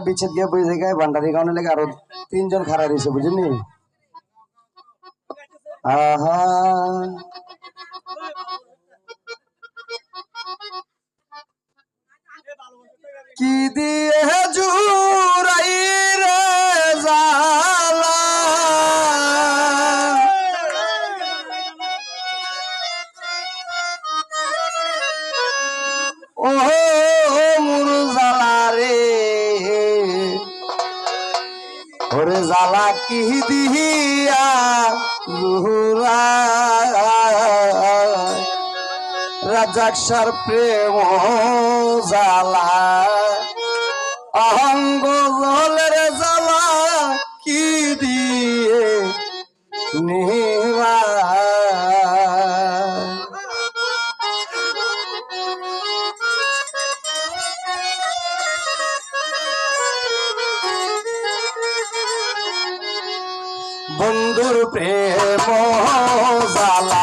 বিচ্ছেদ গিয়ে বই থেকে ভান্ডারি গাউনে লেগে আরও তিনজন খাড়া রয়েছে বুঝলি? আহা। কি দিয়ে জুরাই রে জালা ও ওরে জালা কি দিয়া রাজাকসার প্রেম জালা। অহঙ্গ জলের জালা কি দিয়ে? নিবা বন্ধুর প্রেম জালা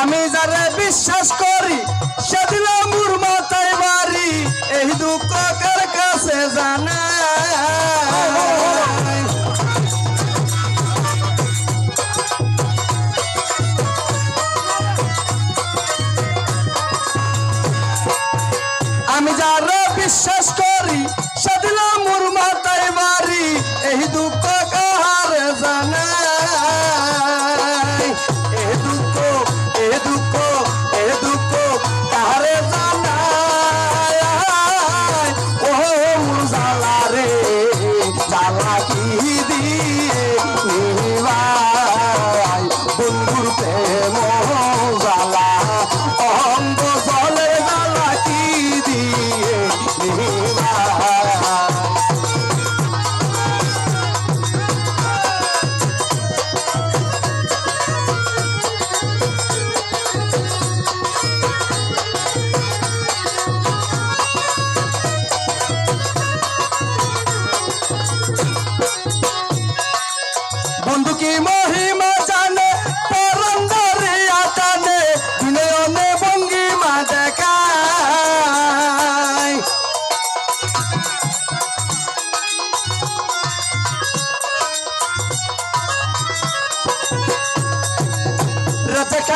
আমি যারে বিশ্বাস করি সেদিন মোর মাথায় বাড়ি, এই দুঃখ কার কাছে জানা আমি যারা বিশ্বাস করি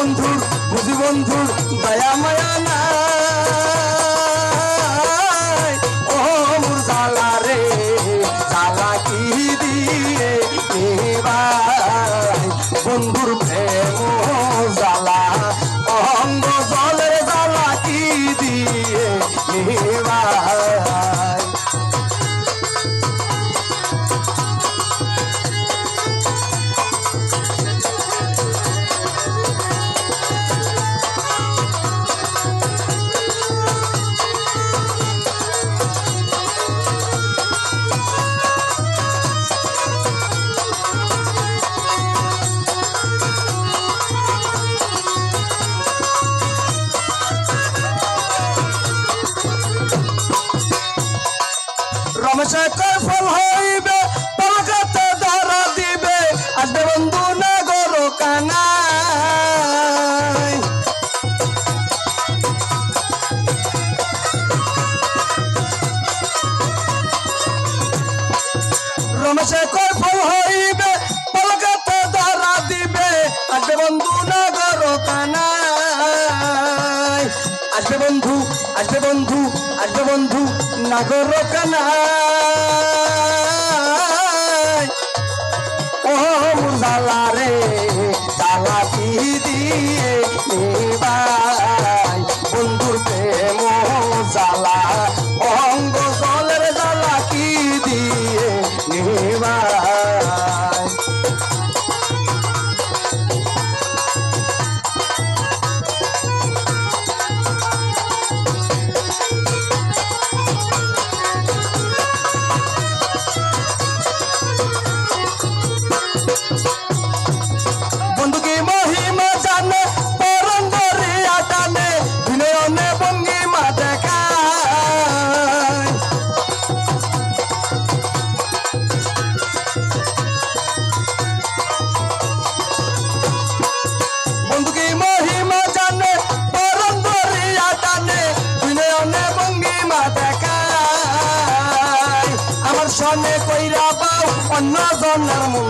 বন্ধুর বুঝি বন্ধুর দয়া মায়া নাই। কমসাতে ফল হইবে পলকাতে ধরা দিবে। আসবে বন্ধু না গরু কান। আসবে বন্ধু আসবে বন্ধু আসবে বন্ধু নাগর কানাই। ও মুরজালা রে জালা দিয়ে সনে কইরা পাও অন্য জনের মন